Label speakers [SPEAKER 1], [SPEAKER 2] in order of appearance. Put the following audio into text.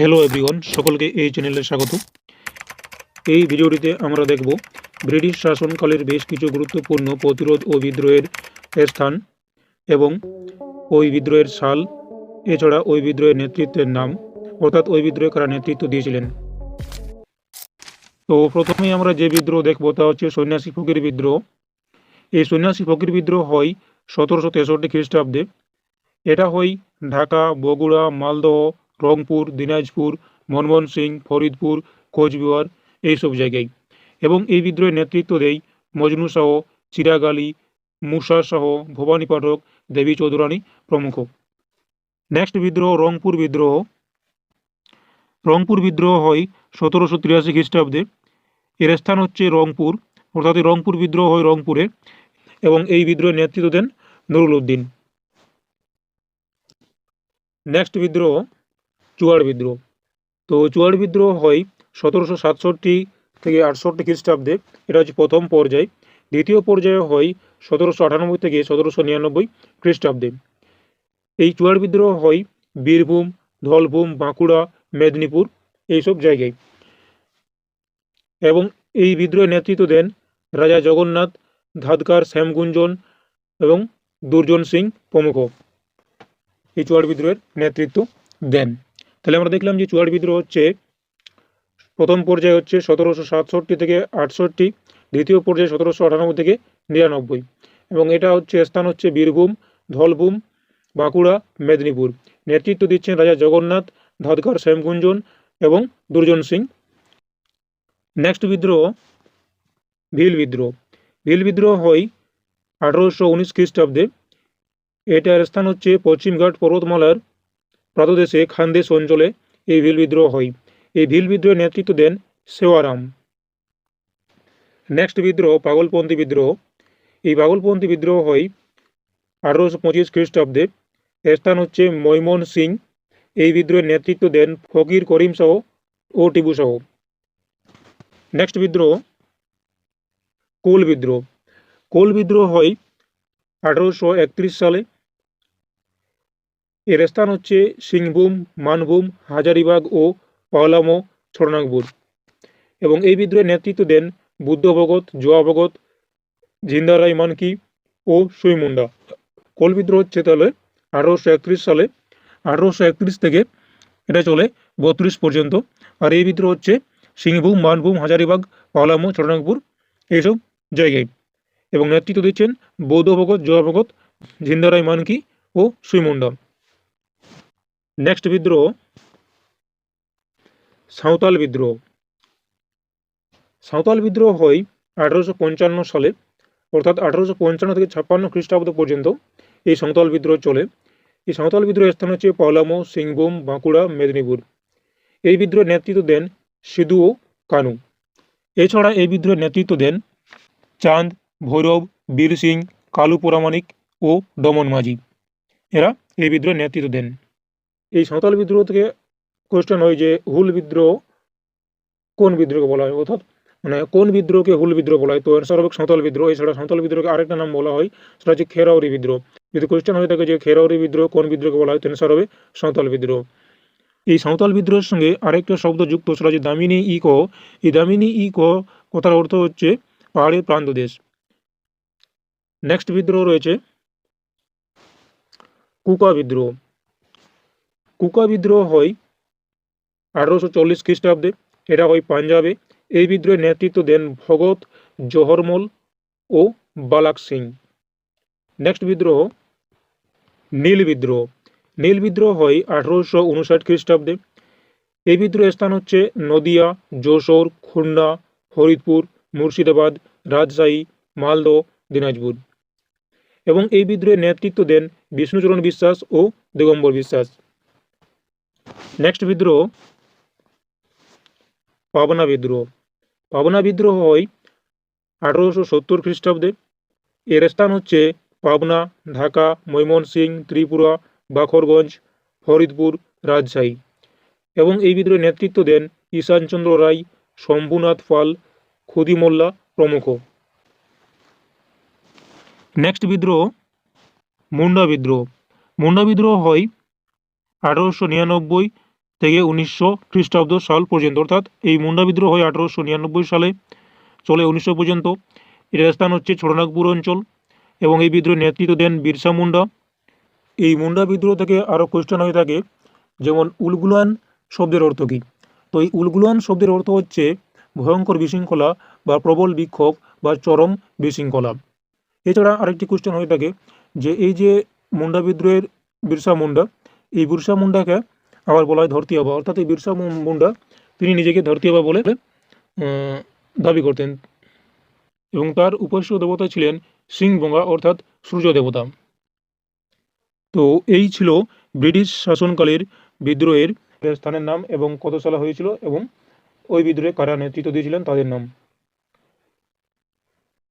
[SPEAKER 1] Hello everyone সকলকে এই চ্যানেলে স্বাগত। এই ভিডিওটিতে আমরা দেখব ব্রিটিশ শাসনকালের বেশ কিছু গুরুত্বপূর্ণ প্রতিরোধ ও বিদ্রোহের স্থান এবং ওই বিদ্রোহের সাল, এছাড়া ওই বিদ্রোহের নেতৃত্বের নাম, অর্থাৎ ওই বিদ্রোহে কারা নেতৃত্ব দিয়েছিলেন। তো প্রথমেই আমরা যে বিদ্রোহ দেখব তা হচ্ছে সন্ন্যাসী ফকির বিদ্রোহ। এই সন্ন্যাসী ফকির বিদ্রোহ হয় সতেরোশো তেষট্টি খ্রিস্টাব্দে। এটা হয় ঢাকা, বগুড়া, মালদহ রংপুর, দিনাজপুর, মনমোহন সিং, ফরিদপুর, কোচবিহার এইসব জায়গায়। এবং এই বিদ্রোহের নেতৃত্ব দেয় মজনু শাহ চিরাগ আলী মুসা শাহ ভবানী পাঠক, দেবী চৌধুরানী প্রমুখ। নেক্সট বিদ্রোহ, রংপুর বিদ্রোহ। রংপুর বিদ্রোহ হয় সতেরোশো তিরাশি খ্রিস্টাব্দে। এর স্থান হচ্ছে রংপুর। অর্থাৎ রংপুর বিদ্রোহ হয় রংপুরে এবং এই বিদ্রোহের নেতৃত্ব দেন নুরুল উদ্দিন। নেক্সট বিদ্রোহ চুয়াড় বিদ্রোহ। তো চুয়াড় বিদ্রোহ হয় সতেরোশো সাতষট্টি থেকে আটষট্টি খ্রিস্টাব্দে। এটা হচ্ছে প্রথম পর্যায়। দ্বিতীয় পর্যায়ে হয় সতেরোশো আটানব্বই থেকে সতেরোশো নিরানব্বই খ্রিস্টাব্দে। এই চুয়াড় বিদ্রোহ হয় বীরভূম, ধলভূম, বাঁকুড়া, মেদিনীপুর এইসব জায়গায়। এবং এই বিদ্রোহের নেতৃত্ব দেন রাজা জগন্নাথ, ধাদকার শ্যামগুঞ্জন এবং দুর্জন সিং প্রমুখ। এই চুয়াড় বিদ্রোহের নেতৃত্ব দেন। তাহলে আমরা দেখলাম যে চুয়াড় বিদ্রোহ হচ্ছে প্রথম পর্যায়ে হচ্ছে সতেরোশো সাতষট্টি থেকে আটষট্টি, দ্বিতীয় পর্যায়ে সতেরোশো আটানব্বই থেকে নিরানব্বই এবং এটা হচ্ছে স্থান হচ্ছে বীরভূম, ধলভূম, বাঁকুড়া, মেদিনীপুর। নেতৃত্ব দিচ্ছেন রাজা জগন্নাথ, ধাদকার শ্যামগুঞ্জন এবং দুর্জন সিং। নেক্সট বিদ্রোহ, ভিল বিদ্রোহ। ভিল বিদ্রোহ হয় আঠারোশো উনিশ খ্রিস্টাব্দে। এটার স্থান হচ্ছে পশ্চিমঘাট পর্বতমালার প্রাতদেশে খানদেশ অঞ্চলে এই ভিল বিদ্রোহ হয়। এই ভিল বিদ্রোহের নেতৃত্ব দেন সেওয়ারাম। নেক্সট বিদ্রোহ, পাগলপন্থী বিদ্রোহ। এই পাগলপন্থী বিদ্রোহ হয় আঠারোশো পঁচিশ খ্রিস্টাব্দে। স্থান হচ্ছে মৈমন সিং। এই বিদ্রোহের নেতৃত্ব দেন ফকির করিম শাহ ও টিপু শাহ নেক্সট বিদ্রোহ, কোল বিদ্রোহ। কোল বিদ্রোহ হয় আঠারোশো একত্রিশ সালে। এর স্থান হচ্ছে সিংভূম, মানভূম, হাজারিবাগ ও পাওলামো, ছড়নাগপুর। এবং এই বিদ্রোহের নেতৃত্ব দেন বুদ্ধ ভগত, জোয়া ভগত জিন্দারাই মানকি ও সুইমুন্ডা কোল বিদ্রোহ হচ্ছে তাহলে আঠারোশো একত্রিশ সালে। আঠারোশো একত্রিশ থেকে এটা চলে বত্রিশ পর্যন্ত। আর এই বিদ্রোহ হচ্ছে সিংভূম, মানভূম, হাজারিবাগ, পাওলামো, ছড়নাগপুর এইসব জায়গায়। এবং নেতৃত্ব দিচ্ছেন বৌদ্ধ ভগত, জোয়া ভগত ঝিন্দারাই মানকি ও সুইমুন্ডা নেক্সট বিদ্রোহ সাঁওতাল বিদ্রোহ সাঁওতাল বিদ্রোহ হয় আঠারোশো পঞ্চান্ন সালে, অর্থাৎ আঠারোশো পঞ্চান্ন থেকে ছাপ্পান্ন খ্রিস্টাব্দ পর্যন্ত এই সাঁওতাল বিদ্রোহ চলে। এই সাঁওতাল বিদ্রোহের স্থান হচ্ছে পালামো, সিংভূম, বাঁকুড়া, মেদিনীপুর। এই বিদ্রোহের নেতৃত্ব দেন সিধু ও কানু। এছাড়া এই বিদ্রোহের নেতৃত্ব দেন চাঁদ, ভৈরব বীর সিং কালু পোরামানিক ও দমন মাঝি। এরা এই বিদ্রোহের নেতৃত্ব দেন। এই সাঁওতাল বিদ্রোহ থেকে কোয়েশ্চেন হয় যে হুল বিদ্রোহ, কোন বিদ্রোহকে বলা হয়? অর্থাৎ মানে কোন বিদ্রোহকে হুল বিদ্রোহ বলা হয়? তো অ্যান্সার হবে সাঁওতাল বিদ্রোহ, এছাড়া সাঁওতাল বিদ্রোহকে আরেকটা নাম বলা হয়, সেটা হচ্ছে খেরাউরি বিদ্রোহ। যদি কোয়েশ্চেন হয়ে থাকে যে খেরাউরি বিদ্রোহ, কোন বিদ্রোহকে বলা হয়? তো অ্যান্সার হবে সাঁওতাল বিদ্রোহ। এই সাঁওতাল বিদ্রোহের সঙ্গে আরেকটা শব্দ যুক্ত, সেটা হচ্ছে দামিনী ই ক। এই দামিনী ই ক কথার অর্থ হচ্ছে পাহাড়ের প্রান্ত দেশ। নেক্সট বিদ্রোহ রয়েছে কুকা বিদ্রোহ। কুকা বিদ্রোহ হয় আঠারোশো চল্লিশ খ্রিস্টাব্দে, এটা হয় পাঞ্জাবে। এই বিদ্রোহের নেতৃত্ব দেন ভগত জহরমল ও বালাক সিং। নেক্সট বিদ্রোহ, নীল বিদ্রোহ। নীল বিদ্রোহ হয় আঠারোশো উনষাট খ্রিস্টাব্দে। এই বিদ্রোহের স্থান হচ্ছে নদিয়া, যশোর, খুলনা, ফরিদপুর, মুর্শিদাবাদ, রাজশাহী, মালদহ, দিনাজপুর। এবং এই বিদ্রোহের নেতৃত্ব দেন বিষ্ণুচরণ বিশ্বাস ও দিগম্বর বিশ্বাস। নেক্সট বিদ্রোহ পাবনা বিদ্রোহ পাবনা বিদ্রোহ হয় আঠারোশো সত্তর খ্রিস্টাব্দে। এর স্থান হচ্ছে পাবনা, ঢাকা ময়মনসিং ত্রিপুরা, বাখরগঞ্জ, ফরিদপুর, রাজশাহী। এবং এই বিদ্রোহের নেতৃত্ব দেন ঈশানচন্দ্র রায়, শম্ভুনাথ পাল, খুদি মোল্লা প্রমুখ। নেক্সট বিদ্রোহ মুন্ডা বিদ্রোহ। মুন্ডা বিদ্রোহ হয় আঠারোশো নিরানব্বই থেকে উনিশশো খ্রিস্টাব্দ সাল পর্যন্ত, অর্থাৎ এই মুন্ডা বিদ্রোহ হয় আঠারোশো নিরানব্বই সালে, চলে উনিশশো পর্যন্ত। এটার স্থান হচ্ছে ছোটনাগপুর অঞ্চল এবং এই বিদ্রোহের নেতৃত্ব দেন বিরসা মুন্ডা। এই মুন্ডা বিদ্রোহ থেকে আরও কোয়েশ্চেন হয়ে থাকে যেমন উলগুলান শব্দের অর্থ কী? তো এই উলগুলান শব্দের অর্থ হচ্ছে ভয়ঙ্কর বিশৃঙ্খলা বা প্রবল বিক্ষোভ বা চরম বিশৃঙ্খলা। এছাড়া আরেকটি কোয়েশ্চেন হয়ে থাকে যে এই যে মুন্ডা বিদ্রোহের বিরসা মুন্ডা এই বিরসা মুন্ডাকে আবার বলা হয় ধরতি বাবা অর্থাৎ এই বিরসা মুন্ডা তিনি নিজেকে ধরতি বাবা বলে দাবি করতেন। এবং তার উপাস্য দেবতা ছিলেন সিংবঙ্গা অর্থাৎ সূর্য দেবতা। তো এই ছিল ব্রিটিশ শাসনকালের বিদ্রোহের স্থানের নাম এবং কত সালে হয়েছিল এবং ওই বিদ্রোহে কারা নেতৃত্ব দিয়েছিলেন তাদের নাম।